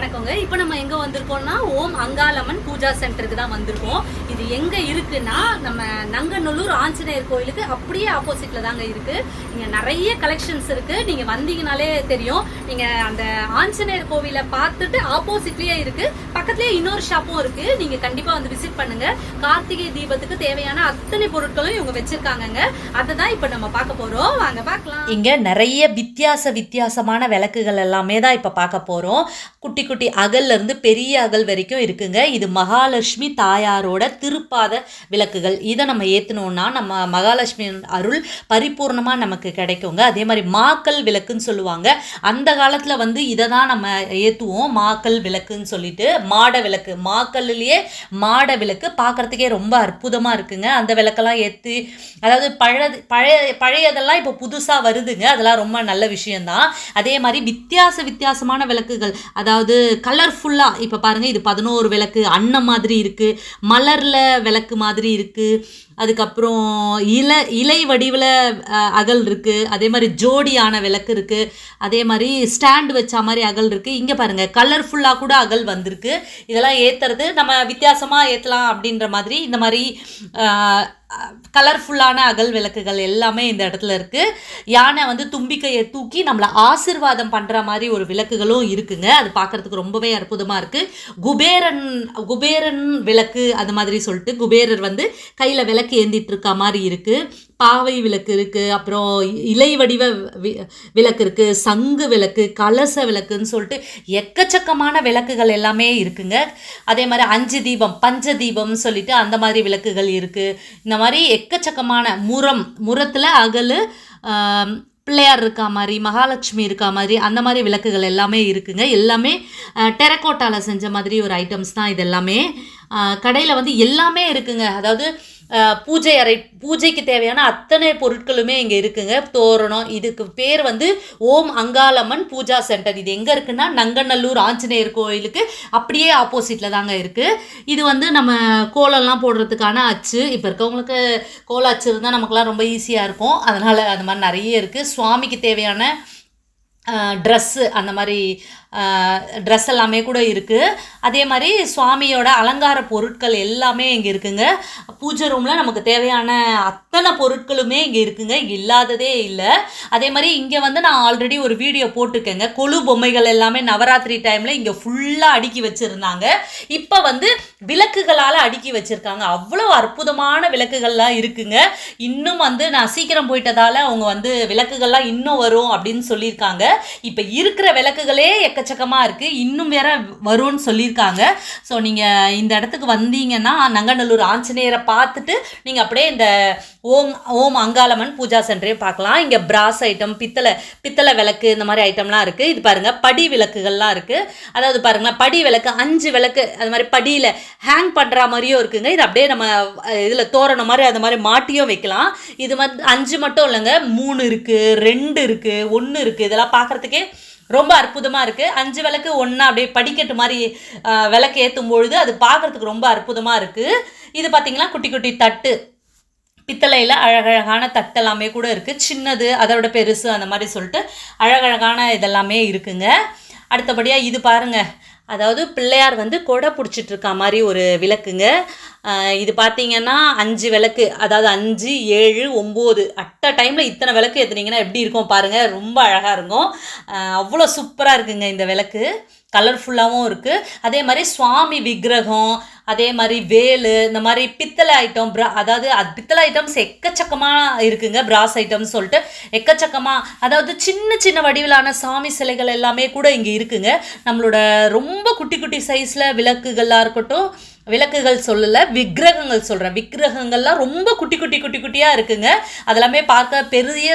la வணக்கங்க இப்போ நம்ம எங்கே வந்திருக்கோம்னா ஓம் அங்காளம்மன் பூஜா சென்டருக்கு தான் வந்திருக்கோம். இது எங்கே இருக்குன்னா நம்ம நங்கநல்லூர் ஆஞ்சநேயர் கோயிலுக்கு அப்படியே ஆப்போசிட்ல தாங்க இருக்கு. இங்கே நிறைய கலெக்ஷன்ஸ் இருக்கு. நீங்கள் வந்தீங்கனாலே தெரியும். நீங்கள் அந்த ஆஞ்சநேயர் கோவிலை பார்த்துட்டு ஆப்போசிட்லேயே இருக்கு. பக்கத்துலேயே இன்னொரு ஷாப்பும் இருக்கு. நீங்கள் கண்டிப்பாக வந்து விசிட் பண்ணுங்க. கார்த்திகை தீபத்துக்கு தேவையான அத்தனை பொருட்களும் இவங்க வச்சிருக்காங்கங்க. அதை தான் இப்போ நம்ம பார்க்க போகிறோம் வாங்க பார்க்கலாம். இங்கே நிறைய வித்தியாச வித்தியாசமான விளக்குகள் எல்லாமே தான் இப்போ பார்க்க போகிறோம் குட்டி குட்டி குட்டி அகல்லேருந்து பெரிய அகல் வரைக்கும் இருக்குங்க. இது மகாலட்சுமி தாயாரோட திருப்பாத விளக்குகள். இதை நம்ம ஏத்தணும்னா நம்ம மகாலட்சுமி அருள் பரிபூர்ணமாக நமக்கு கிடைக்குங்க. அதே மாதிரி மாக்கல் விளக்குன்னு சொல்லுவாங்க. அந்த காலத்தில் வந்து இதை தான் நம்ம ஏற்றுவோம் மாக்கல் விளக்குன்னு சொல்லிட்டு மாட விளக்கு. மாக்கல்லையே மாட விளக்கு பார்க்கறதுக்கே ரொம்ப அற்புதமாக இருக்குங்க. அந்த விளக்கெல்லாம் ஏற்றி அதாவது பழைய பழைய பழையதெல்லாம் இப்போ புதுசாக வருதுங்க. அதெல்லாம் ரொம்ப நல்ல விஷயம்தான். அதே மாதிரி வித்தியாச வித்தியாசமான விளக்குகள். அதாவது கலர்ஃபுல்லாக இப்போ பாருங்கள் இது பதினோரு விளக்கு அன்னம் மாதிரி இருக்குது மலரில் விளக்கு மாதிரி இருக்குது அதுக்கப்புறம் இலை இலை வடிவில் அகல் இருக்குது அதே மாதிரி ஜோடியான விளக்கு இருக்குது அதே மாதிரி ஸ்டாண்ட் வச்ச மாதிரி அகல் இருக்குது இங்கே பாருங்கள் கலர்ஃபுல்லாக கூட அகல் வந்திருக்கு. இதெல்லாம் ஏற்றுறது நம்ம வித்தியாசமாக ஏற்றலாம் அப்படின்ற மாதிரி இந்த மாதிரி கலர்ஃபுல்லான அகல் விளக்குகள் எல்லாமே இந்த இடத்துல இருக்குது யானை வந்து தும்பிக்கையை தூக்கி நம்மளை ஆசிர்வாதம் பண்ணுற மாதிரி ஒரு விளக்குகளும் இருக்குங்க. அது பார்க்குறதுக்கு ரொம்பவே அற்புதமாக இருக்குது குபேரன் குபேரன் விளக்கு அது மாதிரி சொல்லிட்டு குபேரர் வந்து கையில் விளக்கு ஏந்திட்டு இருக்க மாதிரி இருக்குது பாவை விளக்கு இருக்குது அப்புறம் இலை வடிவ வி- விளக்கு இருக்குது சங்கு விளக்கு கலச விளக்குன்னு சொல்லிட்டு எக்கச்சக்கமான விளக்குகள் எல்லாமே இருக்குங்க. அதே மாதிரி அஞ்சு தீபம் பஞ்ச தீபம்னு சொல்லிட்டு அந்த மாதிரி விளக்குகள் இருக்குது இந்த மாதிரி எக்கச்சக்கமான முரம் முரத்தில் அகல் பிள்ளையார் இருக்கா மாதிரி மகாலட்சுமி இருக்கா மாதிரி அந்த மாதிரி விளக்குகள் எல்லாமே இருக்குங்க. எல்லாமே டெரக்கோட்டாவில் செஞ்ச மாதிரி ஒரு ஐட்டம்ஸ் தான் இது எல்லாமே கடையில் வந்து எல்லாமே இருக்குங்க. அதாவது பூஜை அறை பூஜைக்கு தேவையான அத்தனை பொருட்களுமே இங்கே இருக்குங்க. தோரணம் இதுக்கு பேர் வந்து ஓம் அங்காளம்மன் பூஜா சென்டர். இது எங்கே இருக்குன்னா நங்கநல்லூர் ஆஞ்சநேயர் கோயிலுக்கு அப்படியே ஆப்போசிட்டில் தாங்க இருக்குது இது வந்து நம்ம கோலம்லாம் போடுறதுக்கான அச்சு. இப்போ இருக்கவங்களுக்கு கோல அச்சு இருந்தால் நமக்குலாம் ரொம்ப ஈஸியாக இருக்கும். அதனால் அந்த மாதிரி நிறைய இருக்குது சுவாமிக்கு தேவையான ட்ரெஸ்ஸு அந்த மாதிரி ட்ரெஸ் எல்லாமே கூட இருக்குது அதே மாதிரி சுவாமியோட அலங்கார பொருட்கள் எல்லாமே இங்கே இருக்குங்க. பூஜை ரூமில் நமக்கு தேவையான அத்தனை பொருட்களுமே இங்கே இருக்குங்க. இங்கே இல்லாததே இல்லை. அதே மாதிரி இங்கே வந்து நான் ஆல்ரெடி ஒரு வீடியோ போட்டிருக்கேங்க. கொழு பொம்மைகள் எல்லாமே நவராத்திரி டைமில் இங்கே ஃபுல்லாக அடுக்கி வச்சுருந்தாங்க. இப்போ வந்து விளக்குகளால் அடுக்கி வச்சுருக்காங்க. அவ்வளோ அற்புதமான விளக்குகள்லாம் இருக்குங்க. இன்னும் வந்து நான் சீக்கிரம் போயிட்டதால அவங்க வந்து விளக்குகள்லாம் இன்னும் வரும் அப்படின்னு சொல்லியிருக்காங்க. இப்போ இருக்கிற விளக்குகளே எக்க எக்கச்சக்கமாக இருக்குது இன்னும் வேற வரும்னு சொல்லியிருக்காங்க. ஸோ நீங்கள் இந்த இடத்துக்கு வந்தீங்கன்னா நங்கநல்லூர் ஆஞ்சநேயரை பார்த்துட்டு நீங்கள் அப்படியே இந்த ஓம் ஓம் அங்காளம்மன் பூஜா சென்டரே பார்க்கலாம். இங்கே பிராஸ் ஐட்டம் பித்தளை பித்தளை விளக்கு இந்த மாதிரி ஐட்டம்லாம் இருக்குது இது பாருங்கள் படி விளக்குகள்லாம் இருக்குது அதாவது பாருங்களேன் படி விளக்கு அஞ்சு விளக்கு அது மாதிரி படியில் ஹேங் பண்ணுற மாதிரியும் இருக்குங்க. இது அப்படியே நம்ம இதில் தோரணம் மாதிரி அது மாதிரி மாட்டியும் வைக்கலாம். இது வந்து அஞ்சு மட்டும் இல்லைங்க மூணு இருக்குது ரெண்டு இருக்குது ஒன்று இருக்குது இதெல்லாம் பார்க்குறதுக்கே ரொம்ப அற்புதமாக இருக்குது அஞ்சு விளக்கு ஒன்றா அப்படியே படிக்கட்டு மாதிரி விளக்கு ஏற்றும் பொழுது அது பார்க்குறதுக்கு ரொம்ப அற்புதமாக இருக்குது இது பார்த்திங்கன்னா குட்டி குட்டி தட்டு. பித்தளையில் அழகழகான தட்டெல்லாமே கூட இருக்குது சின்னது அதோட பெருசு அந்த மாதிரி சொல்லிட்டு அழகழகான இதெல்லாமே இருக்குங்க. அடுத்தபடியாக இது பாருங்கள் அதாவது பிள்ளையார் வந்து கொடை பிடிச்சிட்டு இருக்க மாதிரி ஒரு விளக்குங்க. இது பார்த்தீங்கன்னா அஞ்சு விளக்கு அதாவது அஞ்சு ஏழு ஒம்பது. அட்ட டைமில் இத்தனை விளக்கு ஏற்றுனீங்கன்னா எப்படி இருக்கும் பாருங்கள் ரொம்ப அழகாக இருக்கும். அவ்வளோ சூப்பராக இருக்குங்க இந்த விளக்கு. கலர்ஃபுல்லாகவும் இருக்குது அதே மாதிரி சுவாமி விக்கிரகம் அதே மாதிரி வேலு இந்த மாதிரி பித்தளை ஐட்டம் ப்ரா அதாவது அது பித்தளை ஐட்டம்ஸ் எக்கச்சக்கமாக இருக்குங்க பிராஸ் ஐட்டம்ஸ் சொல்லிட்டு. எக்கச்சக்கமாக அதாவது சின்ன சின்ன வடிவிலான சாமி சிலைகள் எல்லாமே கூட இங்கே இருக்குங்க. நம்மளோட ரொம்ப குட்டி குட்டி சைஸில் விளக்குகளாக இருக்கட்டும் விளக்குகள் சொல்லலை விக்கிரகங்கள் சொல்கிறேன் விக்கிரகங்கள்லாம் ரொம்ப குட்டி குட்டி குட்டி குட்டியாக இருக்குங்க. அதெல்லாமே பார்க்க பெரிய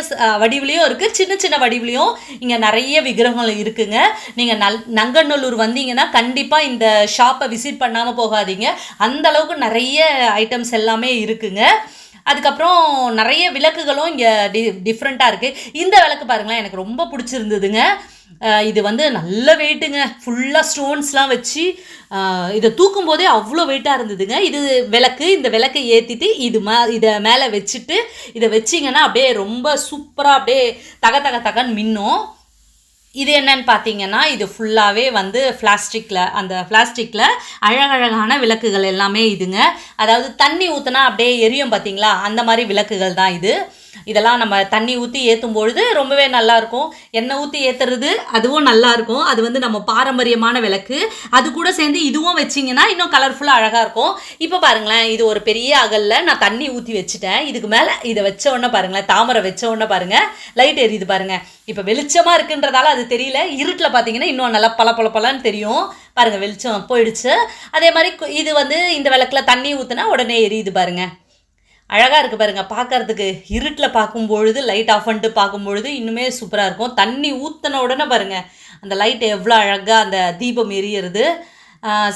வடிவிலையும் இருக்குது சின்ன சின்ன வடிவிலையும் இங்கே நிறைய விக்கிரகங்கள் இருக்குங்க. நீங்கள் நல் நங்கநல்லூர் வந்தீங்கன்னா கண்டிப்பாக இந்த ஷாப்பை விசிட் பண்ணாமல் போகாதீங்க. அந்த அளவுக்கு நிறைய ஐட்டம்ஸ் எல்லாமே இருக்குங்க. அதுக்கப்புறம் நிறைய விளக்குகளும் இங்கே டி டிஃப்ரெண்ட்டாக இருக்குது இந்த விளக்கு பாருங்களேன் எனக்கு ரொம்ப பிடிச்சிருந்ததுங்க. இது வந்து நல்ல வெயிட்டுங்க ஃபுல்லாக ஸ்டோன்ஸ்லாம் வச்சு இதை தூக்கும் போதே அவ்வளோ வெயிட்டாக இருந்ததுங்க. இது விளக்கு இந்த விளக்கை ஏற்றிட்டு இது மா இதை மேலே வச்சுட்டு இதை வச்சிங்கன்னா அப்படியே ரொம்ப சூப்பராக அப்படியே தக தக தகன்னு மின்னும். இது என்னன்னு பார்த்தீங்கன்னா இது ஃபுல்லாகவே வந்து பிளாஸ்டிக்கில் அந்த பிளாஸ்டிக்கில் அழகழகான விளக்குகள் எல்லாமே இதுங்க. அதாவது தண்ணி ஊற்றுனா அப்படியே எரியும் பார்த்தீங்களா? அந்த மாதிரி விளக்குகள் தான் இது. இதெல்லாம் நம்ம தண்ணி ஊற்றி ஏற்றும் பொழுது ரொம்பவே நல்லாயிருக்கும் எண்ணெய் ஊற்றி ஏற்றுறது அதுவும் நல்லா இருக்கும். அது வந்து நம்ம பாரம்பரியமான விளக்கு. அது கூட சேர்ந்து இதுவும் வச்சிங்கன்னா இன்னும் கலர்ஃபுல்லாக அழகாக இருக்கும். இப்போ பாருங்களேன் இது ஒரு பெரிய அகலில் நான் தண்ணி ஊற்றி வச்சுட்டேன். இதுக்கு மேலே இதை வச்ச உடனே பாருங்களேன் தாமரை வச்ச உடனே பாருங்கள் லைட் எரியுது பாருங்கள் இப்போ வெளிச்சமாக இருக்குன்றதால அது தெரியல. இருட்டில் பார்த்தீங்கன்னா இன்னும் நல்லா பல பல பலன்னு தெரியும். பாருங்கள் வெளிச்சம் போயிடுச்சு. அதே மாதிரி கு- இது வந்து இந்த விளக்கில் தண்ணி ஊற்றுனா உடனே எரியுது பாருங்கள் அழகாக இருக்குது பாருங்க பார்க்கறதுக்கு இருட்டில் பார்க்கும்பொழுது லைட் ஆஃப் பண்ணிட்டு பார்க்கும்பொழுது இன்னுமே சூப்பராக இருக்கும். தண்ணி ஊற்றின உடனே பாருங்கள் அந்த லைட் எவ்வளோ அழகாக அந்த தீபம் எரியறது.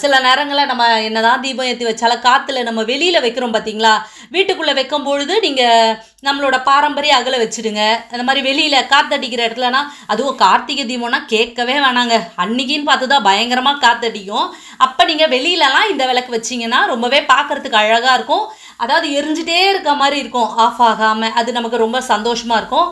சில நேரங்களில் நம்ம என்னதான் தீபம் ஏற்றி வச்சாலும் காற்றுல நம்ம வெளியில் வைக்கிறோம் பார்த்தீங்களா வீட்டுக்குள்ளே வைக்கும் பொழுது நீங்கள் நம்மளோட பாரம்பரிய அகல வச்சுடுங்க. அந்த மாதிரி வெளியில் காற்றடிக்கிற இடத்துலனா அதுவும் கார்த்திகை தீபம்னா கேட்கவே வேணாங்க. அன்னைக்குன்னு பார்த்து தான் பயங்கரமாக காற்றடிக்கும் அப்போ நீங்கள் வெளியிலலாம் இந்த விளக்கு வச்சிங்கன்னா ரொம்பவே பார்க்கறதுக்கு அழகாக இருக்கும். அதாவது எரிஞ்சிட்டே இருக்க மாதிரி இருக்கும் ஆஃப் ஆகாமல் அது நமக்கு ரொம்ப சந்தோஷமாக இருக்கும்.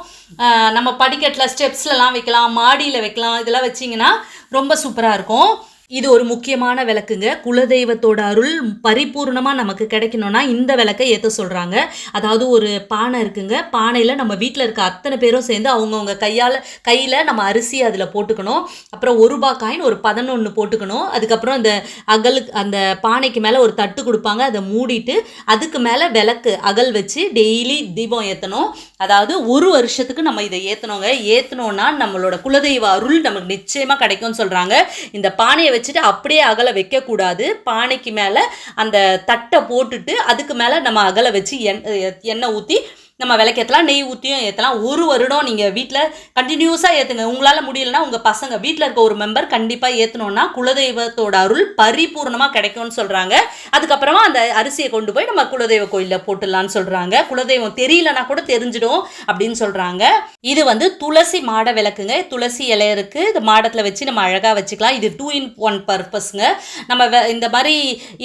நம்ம படிக்கட்டில் ஸ்டெப்ஸ்லலாம் வைக்கலாம் மாடியில் வைக்கலாம் இதெல்லாம் வச்சிங்கன்னா ரொம்ப சூப்பராக இருக்கும். இது ஒரு முக்கியமான விளக்குங்க. குலதெய்வத்தோட அருள் பரிபூர்ணமாக நமக்கு கிடைக்கணும்னா இந்த விளக்கை ஏற்ற சொல்கிறாங்க அதாவது ஒரு பானை இருக்குங்க. பானையில் நம்ம வீட்டில் இருக்க அத்தனை பேரும் சேர்ந்து அவங்கவுங்க கையால் கையில் நம்ம அரிசி அதில் போட்டுக்கணும். அப்புறம் ஒரு ரூபா காயின் ஒரு பதினொன்று போட்டுக்கணும். அதுக்கப்புறம் அந்த அகலுக்கு அந்த பானைக்கு மேலே ஒரு தட்டு கொடுப்பாங்க. அதை மூடிட்டு அதுக்கு மேலே விளக்கு அகல் வச்சு டெய்லி தீபம் ஏற்றணும் அதாவது ஒரு வருஷத்துக்கு நம்ம இதை ஏற்றணுங்க ஏற்றணுன்னா நம்மளோட குலதெய்வ அருள் நமக்கு நிச்சயமாக கிடைக்கும்னு சொல்கிறாங்க இந்த பானையை வச்சுட்டு அப்படியே அகல வைக்கக்கூடாது. பானைக்கு மேலே அந்த தட்டை போட்டுட்டு அதுக்கு மேலே நம்ம அகல வச்சு எண் எண்ணெய் ஊற்றி நம்ம விளக்கேற்றலாம் நெய் ஊற்றியும் ஏற்றலாம் ஒரு வருடம் நீங்கள் வீட்டில் கண்டினியூஸாக ஏற்றுங்க உங்களால் முடியலன்னா உங்கள் பசங்க வீட்டில் இருக்க ஒரு மெம்பர் கண்டிப்பாக ஏற்றணுன்னா குலதெய்வத்தோட அருள் பரிபூர்ணமாக கிடைக்கும்னு சொல்கிறாங்க அதுக்கப்புறமா அந்த அரிசியை கொண்டு போய் நம்ம குலதெய்வ கோயிலில் போட்டுடலான்னு சொல்கிறாங்க குலதெய்வம் தெரியலனா கூட தெரிஞ்சிடும் அப்படின்னு சொல்கிறாங்க இது வந்து துளசி மாட விளக்குங்க. துளசி இலை இருக்குது இந்த மாடத்தில் வச்சு நம்ம அழகாக வச்சுக்கலாம். இது டூ இன் ஒன் பர்பஸ்ங்க நம்ம இந்த மாதிரி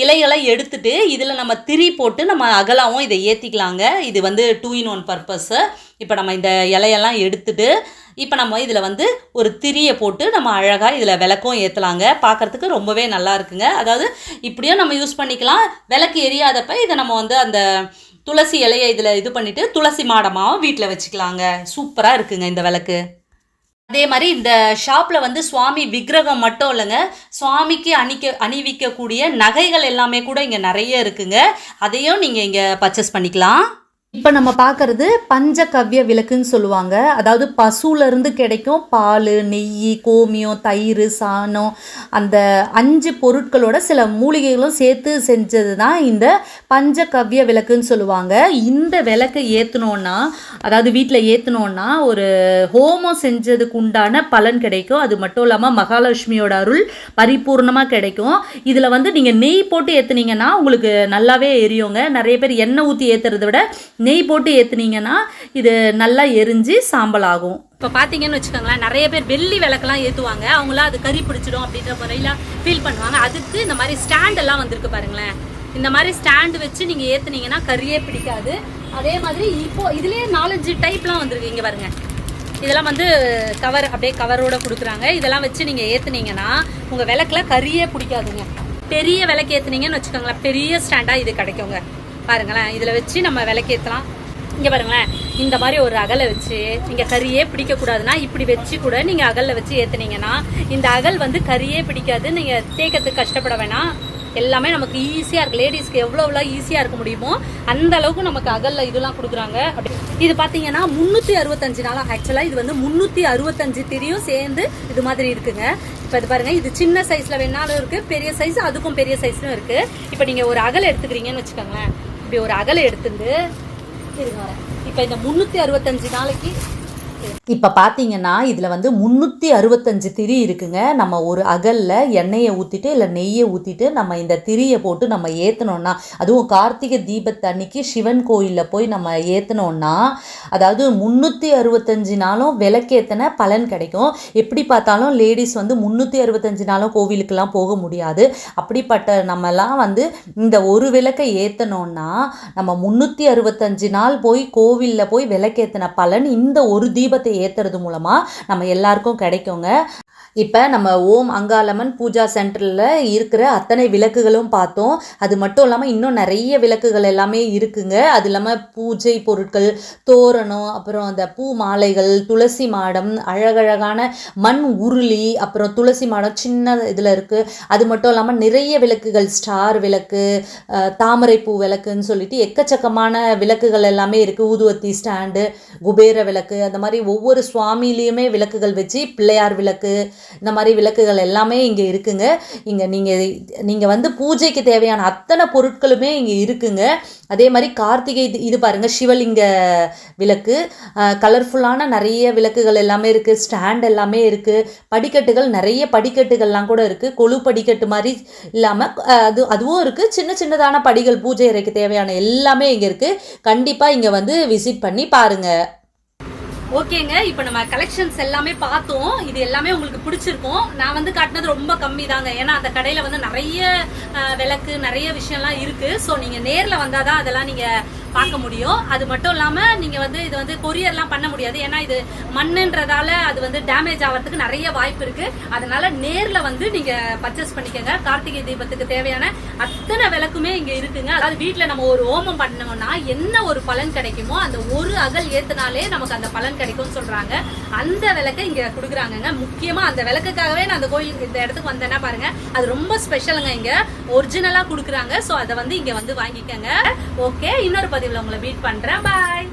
இலைகளை எடுத்துட்டு இதில் நம்ம திரி போட்டு நம்ம அகலாவும் இதை ஏற்றிக்கலாங்க இது வந்து டூ இன் ஒன் பர்பஸ்ஸு இப்போ நம்ம இந்த இலையெல்லாம் எடுத்துட்டு இப்போ நம்ம இதில் வந்து ஒரு திரியை போட்டு நம்ம அழகாக இதில் விளக்கும் ஏற்றலாங்க பார்க்கறதுக்கு ரொம்பவே நல்லா இருக்குங்க. அதாவது இப்படியும் நம்ம யூஸ் பண்ணிக்கலாம். விளக்கு எரியாதப்ப இதை நம்ம வந்து அந்த துளசி இலையை இதில் இது பண்ணிவிட்டு துளசி மாடமாகவும் வீட்டில் வச்சுக்கலாங்க. சூப்பராக இருக்குங்க இந்த விளக்கு. அதே மாதிரி இந்த ஷாப்பில் வந்து சுவாமி விக்கிரகம் மட்டும் இல்லைங்க. சுவாமிக்கு அணிக்க அணிவிக்கக்கூடிய நகைகள் எல்லாமே கூட இங்கே நிறைய இருக்குங்க. அதையும் நீங்கள் இங்கே பர்ச்சேஸ் பண்ணிக்கலாம். இப்போ நம்ம பார்க்கறது பஞ்சகவ்ய விளக்குன்னு சொல்லுவாங்க. அதாவது பசுலேருந்து கிடைக்கும் பால் நெய் கோமியம் தயிர் சாணம் அந்த அஞ்சு பொருட்களோட சில மூலிகைகளும் சேர்த்து செஞ்சது தான் இந்த பஞ்சகவ்ய விளக்குன்னு சொல்லுவாங்க. இந்த விளக்கை ஏற்றுனோன்னா அதாவது வீட்டில் ஏற்றுனோன்னா ஒரு ஹோமம் செஞ்சதுக்கு உண்டான பலன் கிடைக்கும். அது மட்டும் இல்லாமல் மகாலட்சுமியோட அருள் பரிபூர்ணமாக கிடைக்கும். இதில் வந்து நீங்கள் நெய் போட்டு ஏற்றுனீங்கன்னா உங்களுக்கு நல்லாவே எரியுங்க. நிறைய பேர் எண்ணெய் ஊற்றி ஏற்றுறத விட நெய் போட்டு ஏற்றுனீங்கன்னா இது நல்லா எரிஞ்சு சாம்பல் ஆகும் இப்போ பார்த்தீங்கன்னு வச்சுக்கோங்களேன் நிறைய பேர் வெள்ளி விளக்கெல்லாம் ஏற்றுவாங்க அவங்களாம் அது கறி பிடிச்சிடும் அப்படின்ற முறையில் ஃபீல் பண்ணுவாங்க. அதுக்கு இந்த மாதிரி ஸ்டாண்ட் எல்லாம் வந்திருக்கு பாருங்களேன். இந்த மாதிரி ஸ்டாண்டு வச்சு நீங்கள் ஏற்றுனீங்கன்னா கறியே பிடிக்காது. அதே மாதிரி இப்போ இதுலேயே நாலஞ்சு டைப்லாம் வந்திருக்கு இங்கே பாருங்க. இதெல்லாம் வந்து கவர் அப்படியே கவரோட கொடுக்குறாங்க. இதெல்லாம் வச்சு நீங்கள் ஏற்றுனீங்கன்னா உங்கள் விளக்குல கறியே பிடிக்காதுங்க. பெரிய விளக்கு ஏற்றுனீங்கன்னு வச்சுக்கோங்களேன் பெரிய ஸ்டாண்டாக இது கிடைக்குங்க. பாருங்களேன் இதில் வச்சு நம்ம விளக்கேற்றலாம் இங்கே பாருங்களேன் இந்த மாதிரி ஒரு அகலை வச்சு நீங்கள் கறியே பிடிக்கக்கூடாதுன்னா இப்படி வச்சு கூட நீங்கள் அகலில் வச்சு ஏற்றுனீங்கன்னா இந்த அகல் வந்து கறியே பிடிக்காது நீங்கள் தேய்க்கிறதுக்கு கஷ்டப்பட வேணாம். எல்லாமே நமக்கு ஈஸியாக இருக்குது லேடிஸ்க்கு எவ்வளோ எவ்வளோ ஈஸியாக இருக்க முடியுமோ அந்த அளவுக்கு நமக்கு அகலில் இதெல்லாம் கொடுக்குறாங்க. அப்படி இது பார்த்தீங்கன்னா முந்நூற்றி அறுபத்தஞ்சு நாளாக ஆக்சுவலாக இது வந்து முந்நூற்றி அறுபத்தஞ்சு திரியும் சேர்ந்து இது மாதிரி இருக்குங்க. இப்போ இது பாருங்கள் இது சின்ன சைஸில் வேணாலும் இருக்குது பெரிய சைஸ் அதுக்கும் பெரிய சைஸும் இருக்குது இப்போ நீங்கள் ஒரு அகல் எடுத்துக்கிறீங்கன்னு வச்சுக்கோங்களேன். இப்படி ஒரு அகலை எடுத்துட்டு இருங்க. இப்போ இந்த முந்நூற்றி அறுபத்தஞ்சு நாளைக்கு இப்போ பார்த்தீங்கன்னா இதில் வந்து முந்நூற்றி அறுபத்தஞ்சு திரி இருக்குங்க. நம்ம ஒரு அகலில் எண்ணெயை ஊற்றிட்டு இல்லை நெய்யை ஊற்றிட்டு நம்ம இந்த திரியை போட்டு நம்ம ஏற்றினோன்னா அதுவும் கார்த்திகை தீபத்தன்னைக்கு சிவன் கோயிலில் போய் நம்ம ஏற்றினோன்னா அதாவது முந்நூற்றி அறுபத்தஞ்சு நாளும் விளக்கேற்றின பலன் கிடைக்கும். எப்படி பார்த்தாலும் லேடிஸ் வந்து முந்நூற்றி அறுபத்தஞ்சு நாளும் கோவிலுக்கெல்லாம் போக முடியாது. அப்படிப்பட்ட நம்மலாம் வந்து இந்த ஒரு விளக்கை ஏற்றினோன்னா நம்ம முந்நூற்றி அறுபத்தஞ்சு நாள் போய் கோவிலில் போய் விளக்கேற்றின பலன் இந்த ஒரு தீப தீபத்தை ஏற்றுறது மூலமாக நம்ம எல்லாருக்கும் கிடைக்குங்க. இப்போ நம்ம ஓம் அங்காளம்மன் பூஜா சென்டரில் இருக்கிற அத்தனை விளக்குகளும் பார்த்தோம். அது மட்டும் இல்லாமல் இன்னும் நிறைய விளக்குகள் எல்லாமே இருக்குங்க. அது இல்லாமல் பூஜை பொருட்கள் தோரணம் அப்புறம் அந்த பூ மாலைகள் துளசி மாடம் அழகழகான மண் உருளி அப்புறம் துளசி மாடம் சின்ன இதில் இருக்குது அது மட்டும் இல்லாமல் நிறைய விளக்குகள் ஸ்டார் விளக்கு தாமரைப்பூ தாமரை பூ விளக்குன்னு சொல்லிட்டு எக்கச்சக்கமான விளக்குகள் எல்லாமே இருக்குது ஊதுவத்தி ஸ்டாண்டு குபேர விளக்கு அந்த மாதிரி ஒவ்வொரு சுவாமியிலையுமே விளக்குகள் வச்சு பிள்ளையார் விளக்கு இந்த மாதிரி விளக்குகள் எல்லாமே இங்கே இருக்குங்க. இங்கே நீங்கள் நீங்கள் வந்து பூஜைக்கு தேவையான அத்தனை பொருட்களுமே இங்கே இருக்குங்க. அதே மாதிரி கார்த்திகை இது- இது சிவலிங்க விளக்கு கலர்ஃபுல்லான நிறைய விளக்குகள் எல்லாமே இருக்குது ஸ்டாண்ட் எல்லாமே இருக்குது படிக்கட்டுகள் நிறைய படிக்கட்டுகள்லாம் கூட இருக்குது கொழு படிக்கட்டு மாதிரி இல்லாமல் அது அதுவும் இருக்குது சின்ன சின்னதான படிகள் பூஜை அறைக்கு தேவையான எல்லாமே இங்கே இருக்குது கண்டிப்பாக இங்கே வந்து விசிட் பண்ணி பாருங்கள் ஓகேங்க இப்போ நம்ம கலெக்ஷன்ஸ் எல்லாமே பார்த்தோம். இது எல்லாமே உங்களுக்கு பிடிச்சிருக்கும். நான் வந்து காட்டினது ரொம்ப கம்மி தாங்க ஏன்னா அந்த கடையில் வந்து நிறைய விளக்கு நிறைய விஷயம்லாம் இருக்குது ஸோ நீங்கள் நேரில் வந்தால் தான் அதெல்லாம் நீங்கள் பார்க்க முடியும். அது மட்டும் இல்லாம நீங்க வந்து இது வந்து கொரியர்லாம் பண்ண முடியாது. ஏன்னா இது மண்ணுன்றதால அது வந்து டேமேஜ் ஆகிறதுக்கு நிறைய வாய்ப்பு இருக்கு. அதனால நேர்ல வந்து நீங்க பர்ச்சேஸ் பண்ணிக்கோங்க. கார்த்திகை தீபத்துக்கு தேவையான அத்தனை விளக்குமே இங்க இருக்குங்க. அதாவது வீட்டில் நம்ம ஒரு ஹோமம் பண்ணோம்னா என்ன ஒரு பலன் கிடைக்குமோ அந்த ஒரு அகல் ஏற்றுனாலே நமக்கு அந்த பலன் கிடைக்கும்னு சொல்றாங்க. அந்த விளக்கை இங்க கொடுக்குறாங்கங்க. முக்கியமா அந்த விளக்குக்காகவே நான் அந்த கோயிலுக்கு இந்த இடத்துக்கு வந்தேன்னா பாருங்க. அது ரொம்ப ஸ்பெஷலுங்க இங்க. ஒரிஜினலா கொடுக்குறாங்க. சோ அதை வந்து இங்க வந்து வாங்கிக்கோங்க. ஓகே இன்னொரு பதிவுல உங்களை மீட் பண்றேன். பாய்